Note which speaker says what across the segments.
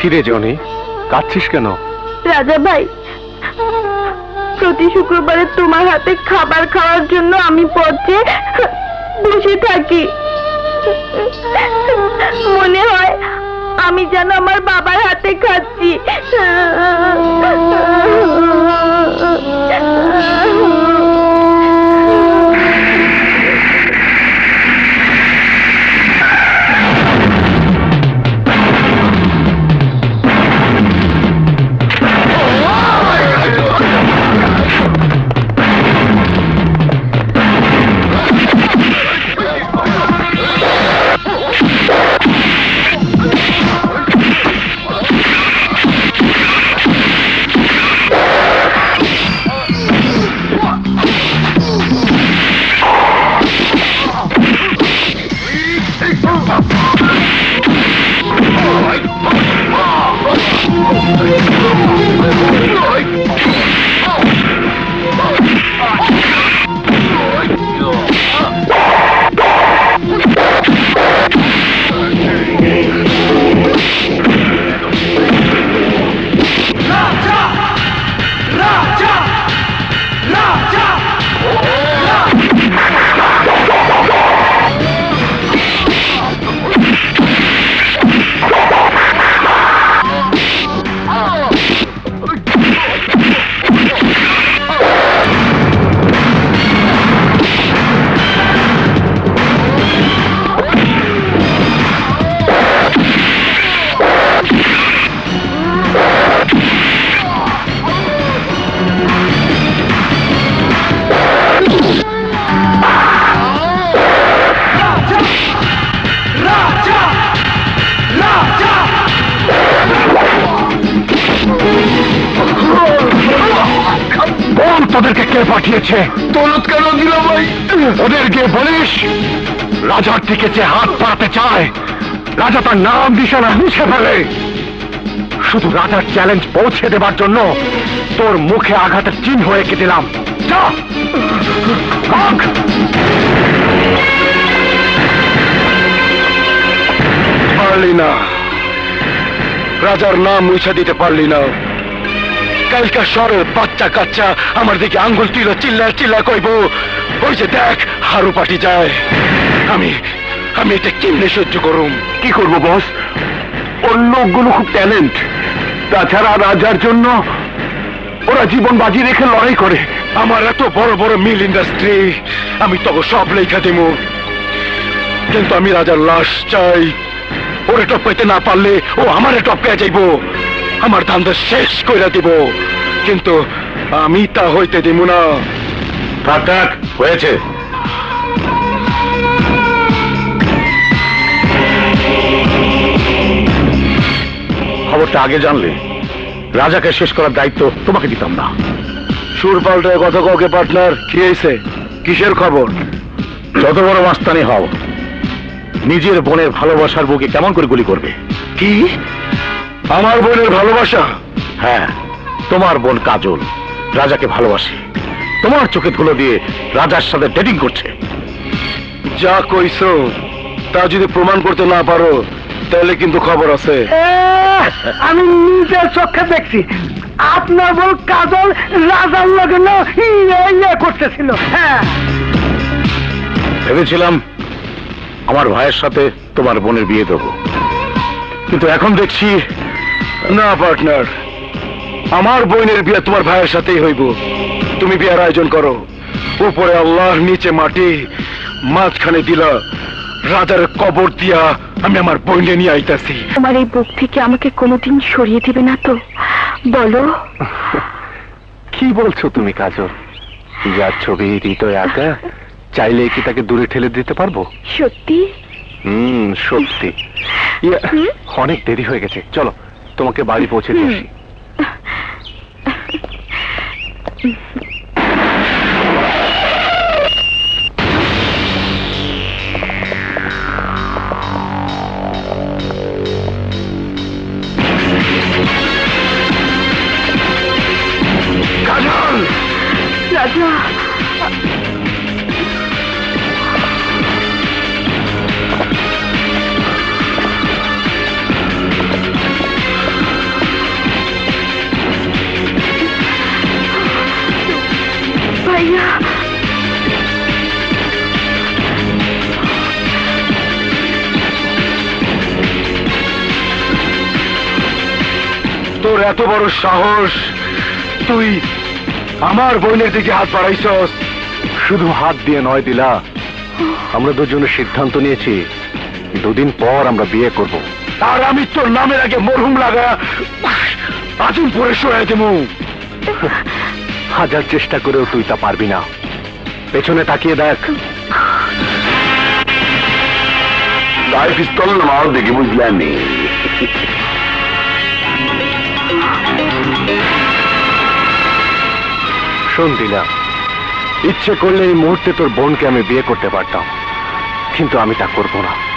Speaker 1: কিরে জনি কাঁদছিস কেন?
Speaker 2: রাজা ভাই, প্রতি শুক্রবারে তোমার হাতে খাবার খাওয়ার জন্য আমি পথে বসে থাকি। মনে হয় আমি যেন আমার বাবার হাতে খাচ্ছি।
Speaker 1: তোদেরকে কে পাঠিয়েছে? দৌলত কেন দিল ভাই ওদেরকে বলিস, রাজার থেকে যে হাত পাড়াতে চায়, রাজা তার নাম, নিশানা মুছে ফেলে। শুধু রাজার চ্যালেঞ্জ পৌঁছে দেবার জন্য তোর মুখে আঘাতের চিহ্ন এঁকে দিলাম। যা! পারলি না। রাজার নাম মুছে দিতে পারলি না। কালকা শহরের বাচ্চা কাচ্চা আমার দিকে আঙ্গুল তুইল চিল্লা চিল্লা কইব। ওই যে দেখ হারু পাটি যায়। আমি আমি এটা কেমনে সহ্য করুম? কি করব বস? ওর লোকগুলো খুব ট্যালেন্ট। তাছাড়া রাজার জন্য ওরা জীবন বাজি রেখে লড়াই করে। আমার এত বড় বড় মিল ইন্ডাস্ট্রি আমি তখন সব লেখা দেবো কিন্তু আমি রাজার লাশ চাই। ওরে টপকাইতে না পারলে ও আমারে টপকায় যাইব। আমার ধান্দা শেষ কইরা দিব। কিন্তু আমি তা হইতে দিব না। থাক থাক হয়েছে। খবরটা আগে জানলে। রাজাকে শেষ করার দায়িত্ব তোমাকে দিতাম না। সুর পাল্টায় কথা কাউকে পার্টনার কি হয়েছে কিসের খবর? যত বড় মাস্তানি হও নিজের বোনের ভালোবাসার বুকে কেমন করে গুলি করবে? কি? আমার বোনের ভালোবাসা? হ্যাঁ। তোমার বোন কাজল রাজাকে ভালোবাসে। তোমার চোখে ধুলো দিয়ে রাজার সাথে ডেটিং করছে। যা কইছো তা যদি প্রমাণ করতে না পারো তাহলে কিন্তু খবর আছে।
Speaker 3: আমি নিজের চোখে দেখছি। আপনার বল কাজল রাজার লগে না ইয়ে ইয়ে করতেছিল। হ্যাঁ।
Speaker 1: ভেবেছিলাম আমার ভাইয়ের সাথে তোমার বোনের বিয়ে দেবো। কিন্তু এখন দেখছি না পার্টনার আমার বোনের বিয়ে তোমার ভাইয়ের সাথেই হইব। তুমি বিয়ার আয়োজন করো। উপরে আল্লাহ নিচে মাটি মাঝখানে দিলা রাজার কবর দিয়া আমি আমার বোনে নিয়ে আইতাছি।
Speaker 2: তোমার এই বুক থেকে আমাকে কোনোদিন সরিয়ে দিবে না তো? বলো।
Speaker 4: কি বলছো তুমি কাজল? যার ছবি হৃদয় আঁকা চাইলে কি তাকে দূরে ঠেলে দিতে পারব?
Speaker 2: সত্যি?
Speaker 4: হুম সত্যি। ইয়ে, অনেক দেরি হয়ে গেছে। চলো। তোমাকে বাড়ি পৌঁছে দিয়ে
Speaker 1: এত বড় সাহস। তুই আমার বোনের দিকে হাত বাড়াইছস।
Speaker 4: শুধু হাত দিয়ে নয় দিলা। আমরা দুজনে সিদ্ধান্ত নিয়েছি, দুদিন পর আমরা বিয়ে করব।
Speaker 1: আর আমি তোর নামের আগে মরহুম লাগা আজিমপুরে সরাই দেবো।
Speaker 4: হাজার চেষ্টা করেও তুই তা পারবি না। পেছনে তাকিয়ে দেখ।
Speaker 1: গায়ে পিস্তল নামাও দেখি বুঝলেন
Speaker 4: শোন দিলা ইচ্ছে করলে এই মুহূর্তে তোর বোনকে আমি বিয়ে করতে পারতাম কিন্তু আমি তা করব না।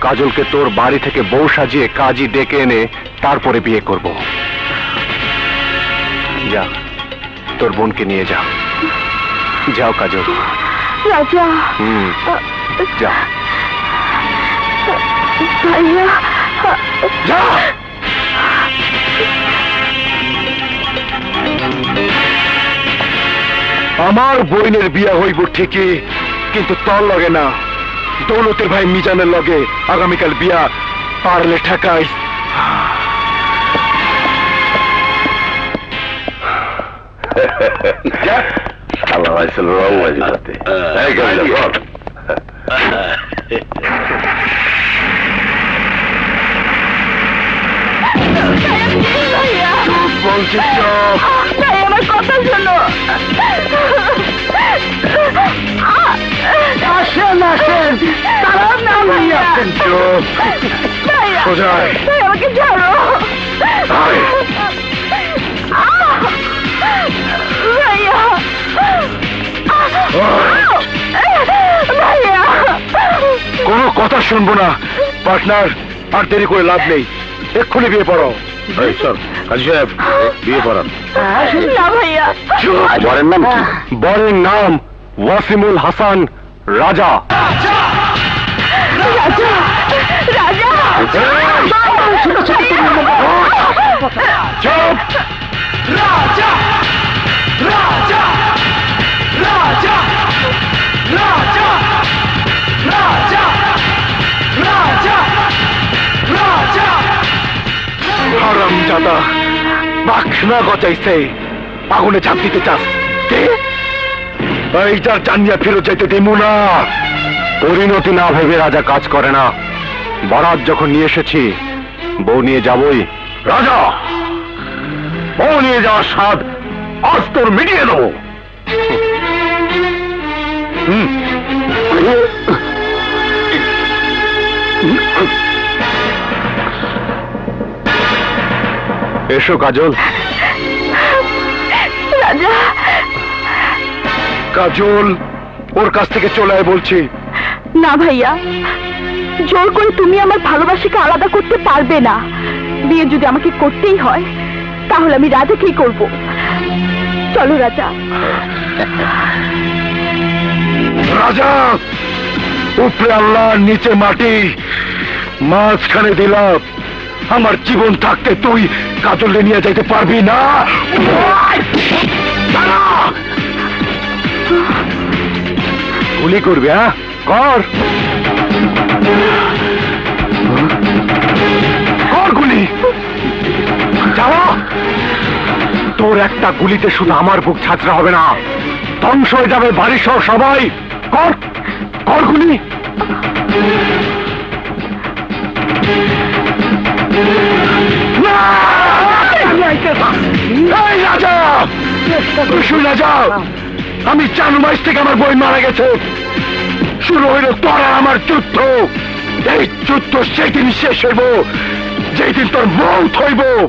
Speaker 4: কাজলকে তোর বাড়ি থেকে বউ সাজিয়ে কাজী ডেকে এনে তারপরে বিয়ে করব। যা তোর বোনকে নিয়ে যা। যাও কাজল।
Speaker 2: রাজা।
Speaker 4: হুম যা।
Speaker 2: ভাইয়া।
Speaker 1: যা! আমার বইনের বিয়া হইব ঠিকই কিন্তু তোর লগে না। দৌলতের ভাই মিজানের লগে আগামীকাল বিয়া পারলে ঠেকাই।
Speaker 2: ভাইয়া
Speaker 1: বলছি
Speaker 2: ভাই আমার কথা শোনো
Speaker 3: আসেন আসেন। তারা আসেন
Speaker 1: চোখ
Speaker 2: ভাইয়া। ভাই আমাকে ছাড়ো।
Speaker 1: আয়।
Speaker 2: আহ! ভাইয়া ভাইয়া।
Speaker 1: কোনো কথা শুনব না। পার্টনার আর দেরি করে লাভ নেই। এক্ষুনি বিয়ে পড়ো।
Speaker 5: এই চল কাজী সাহেব বিয়ে পড়ান।
Speaker 2: না ভাইয়া।
Speaker 5: বরের নাম কি?
Speaker 4: বরের নাম ওয়াসিমুল হাসান রাজা।
Speaker 2: রাজা! রাজা!
Speaker 1: চুপ! হারাম জাদা বাক্সনা গজাইছে। আগুনে ঝাঁপ দিতে চাস। এইটার জানিয়া ফেরত যাইতে দেবো না।
Speaker 4: পরিণতি না ভেবে রাজা কাজ করে না। বরাত যখন নিয়ে এসেছি, বউ নিয়ে যাবই।
Speaker 1: রাজা! ও নিয়ে যাওয়ার স্বাদ আজ তোর মিটিয়ে দেবো। হুম।
Speaker 4: এসো কাজল।
Speaker 2: রাজা।
Speaker 1: কাজল ওর কাছ থেকে চলে আয় বলছি।
Speaker 2: না ভাইয়া জোর করে তুমি আমার ভালোবাসাকে আলাদা করতে পারবে না। বিয়ে যদি আমাকে করতেই হয় তাহলে আমি রাজাকেই করব? চলো রাজা।
Speaker 1: রাজা উপরে আল্লাহ নিচে মাটি মাঝখানে দিলাম। আমার জীবন থাকতে তুই কাজলে নিয়ে যেতে পারবি না!
Speaker 4: গুলি করবি হ্যাঁ? কর!
Speaker 1: কর গুলি!
Speaker 4: যাও! তোর একটা গুলিতে শুধু আমার বুক ছাত্রা হবে না। ধ্বংস হয়ে যাবে বাড়ির সহ সবাই। কর! কর গুলি!
Speaker 1: শুনে যাও। আমি চার মাস থেকে আমার বই মারা গেছে। শুরু হইল তোরা আমার যুদ্ধ। এই যুদ্ধ সেদিন শেষ হইব যেদিন তোর মৌত হইব